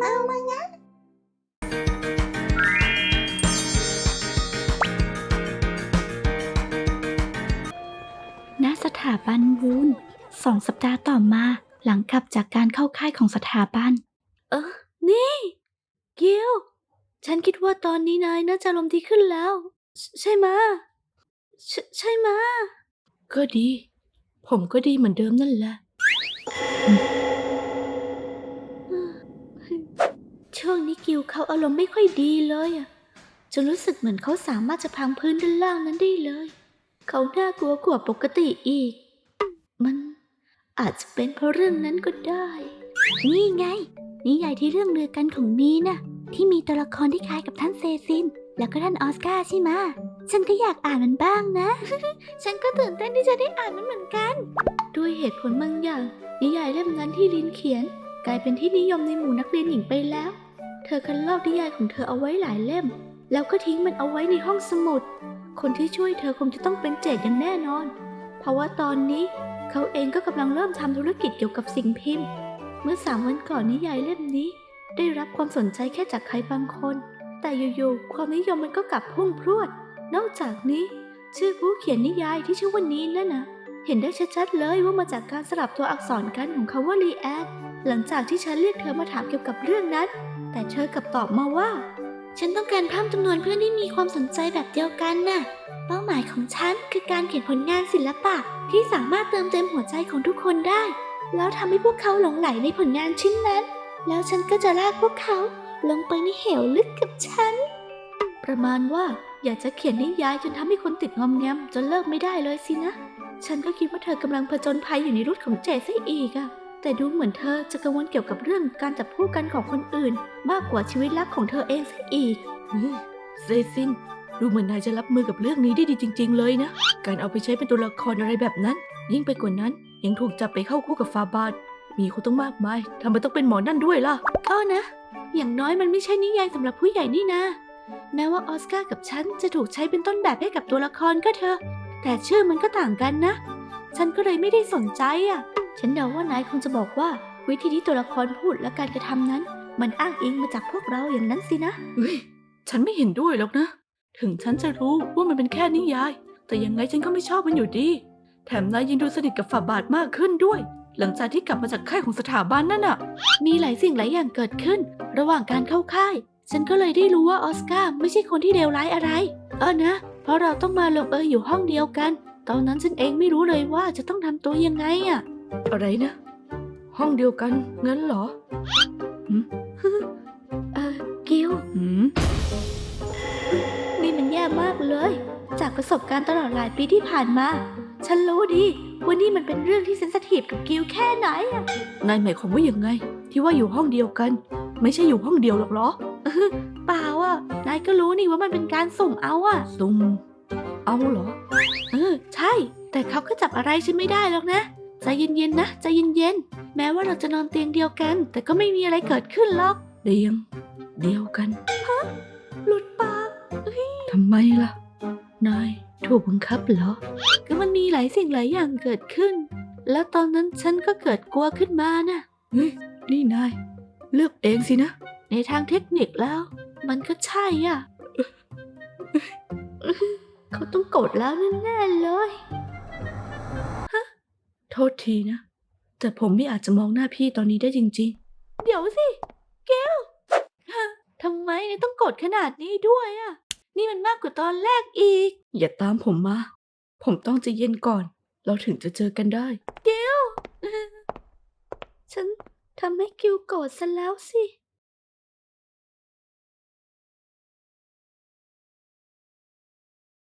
มามานะณสถาบันวูนสองสัปดาห์ต่อมาหลังกลับจากการเข้าค่ายของสถาบัน เออ นี่ กิลฉันคิดว่าตอนนี้นายน่าจะลมณ์ดีขึ้นแล้ว ใชใช่ไหมะใชใช่ไหมะก็ดี ผมก็ดีเหมือนเดิมนั่นแหละ ช่วงนี้กิลเขาอารมณ์ไม่ค่อยดีเลยอะจนรู้สึกเหมือนเขาสามารถจะพังพื้นด้านล่างนั้นได้เลย เขาน่ากลัวกว่าปกติอีก มันอาจจะเป็นเพราะเรื่องนั้นก็ได้ นี่ไง นิยายที่เรื่องเรือกันของนีน่ะ ที่มีตัวละครที่คล้ายกับท่านเซซิน แล้วก็ท่านออสการ์ใช่ไหมะฉันก็อยากอ่านมันบ้างนะ ฉันก็ตื่นเต้นที่จะได้อ่านมันเหมือนกัน ด้วยเหตุผลบางอย่าง นิยายเล่มนั้นที่ลินเขียน กลายเป็นที่นิยมในหมู่นักเรียนหญิงไปแล้ว เธอคันลอกนิยายของเธอเอาไว้หลายเล่ม แล้วก็ทิ้งมันเอาไว้ในห้องสมุด คนที่ช่วยเธอคงจะต้องเป็นเจดอย่างแน่นอน เพราะว่าตอนนี้เขาเองก็กำลังเริ่มทำธุรกิจเกี่ยวกับสิ่งพิมพ์ เมื่อสามวันก่อนนิยายเล่มนี้ ได้รับความสนใจแค่จากใครบางคน แต่อยู่ๆความนิยมมันก็กลับพุ่งพรวด นอกจากนี้ ชื่อผู้เขียนนิยายที่ชื่อว่านีนนั่นนะเห็นได้ชัดๆเลยว่ามาจากการสลับตัวอักษรกันของคาว่ารีแอดหลังจากที่ฉันเรียกเธอมาถามเกี่ยวกับเรื่องนั้น แต่เธอกลับตอบมาว่า ฉันต้องการเพิ่มจำนวนเพื่อนที่มีความสนใจแบบเดียวกันน่ะ เป้าหมายของฉันคือการเขียนผลงานศิลปะที่สามารถเติมเต็มหัวใจของทุกคนได้ แล้วทำให้พวกเขาหลงไหลในผลงานชิ้นนั้น แล้วฉันก็จะลากพวกเขาลงไปในเหวลึกกับฉัน ประมาณว่าอยากจะเขียนนิยายจนทำให้คนติดงอมแงมจนเลิกไม่ได้เลยสินะ ฉันก็คิดว่าเธอกำลังผจญภัยอยู่ในรุดของเจซะอีกอะ แต่ดูเหมือนเธอจะกังวลเกี่ยวกับเรื่องการจับคู่กันของคนอื่น มากกว่าชีวิตรักของเธอเองซะอีกเฮ้ยเซซินดูเหมือนนายจะรับมือกับเรื่องนี้ได้ดีจริง ๆ เลยนะ การเอาไปใช้เป็นตัวละครอะไรแบบนั้น ยิ่งไปกว่านั้นยังถูกจับไปเข้าคู่กับฟาบาดมีคนต้องมากมายทำไมต้องเป็นหมอนั่นด้วยล่ะก็นะ อย่างน้อยมันไม่ใช่นิยายสำหรับผู้ใหญ่นี่นะ แม้ว่าออสการ์กับฉันจะถูกใช้เป็นต้นแบบให้กับตัวละครก็เถอะแต่ชื่อมันก็ต่างกันนะ ฉันก็เลยไม่ได้สนใจอะ ฉันเดาว่านายคงจะบอกว่า วิธีที่ตัวละครพูดและการกระทำนั้น มันอ้างอิงมาจากพวกเราอย่างนั้นสินะเฮ้ยฉันไม่เห็นด้วยหรอกนะ ถึงฉันจะรู้ว่ามันเป็นแค่นิยาย แต่ยังไงฉันก็ไม่ชอบมันอยู่ดี แถมนายยังดูสนิทกับฝาบาทมากขึ้นด้วย หลังจากที่กลับมาจากค่ายของสถาบันนั่นน่ะ มีหลายสิ่งหลายอย่างเกิดขึ้น ระหว่างการเข้าค่าย ฉันก็เลยได้รู้ว่าออสการ์ไม่ใช่คนที่เลวร้ายอะไร เออนะ เพราะเราต้องมาลงเอยอยู่ห้องเดียวกัน ตอนนั้นฉันเองไม่รู้เลยว่าจะต้องทำตัวยังไงอะ อะไรนะ ห้องเดียวกันงั้นเหรอเออกิลหืมนี่มันแย่มากเลย จากประสบการณ์ตลอดหลายปีที่ผ่านมา ฉันรู้ดีว่านี่มันเป็นเรื่องที่เซนสทีฟกับกิลแค่ไหนอะนายหมายความว่ายังไง ที่ว่าอยู่ห้องเดียวกัน ไม่ใช่อยู่ห้องเดียวหรอกเหรอเปล่าอะนายก็รู้นี่ว่ามันเป็นการสุ่มเอาอะซุ่มเอาเหรอเออใช่ แต่เขาก็จับอะไรฉันไม่ได้หรอกนะ ใจเย็นๆนะใจเย็นๆ แม้ว่าเราจะนอนเตียงเดียวกัน แต่ก็ไม่มีอะไรเกิดขึ้นหรอกเตียง เดียวกันหลุดปากทำไมล่ะ นายถูกบังคับเหรอ ก็มันมีหลายสิ่งหลายอย่างเกิดขึ้น แล้วตอนนั้นฉันก็เกิดกลัวขึ้นมาน่ะเฮ้ยนี่นาย เลือกเองสินะ ในทางเทคนิคแล้ว มันก็ใช่อะ เขาต้องโกรธแล้วแน่ๆเลย โทษทีนะ แต่ผมไม่อาจจะมองหน้าพี่ตอนนี้ได้จริงเดี๋ยวสิเกลฮะทำไมนายต้องโกรธขนาดนี้ด้วยอะ นี่มันมากกว่าตอนแรกอีกๆอย่าตามผมมา ผมต้องใจะเย็นก่อน เราถึงจะเจอกันได้ฉันทำให้กิวโกรธซะแล้วสิ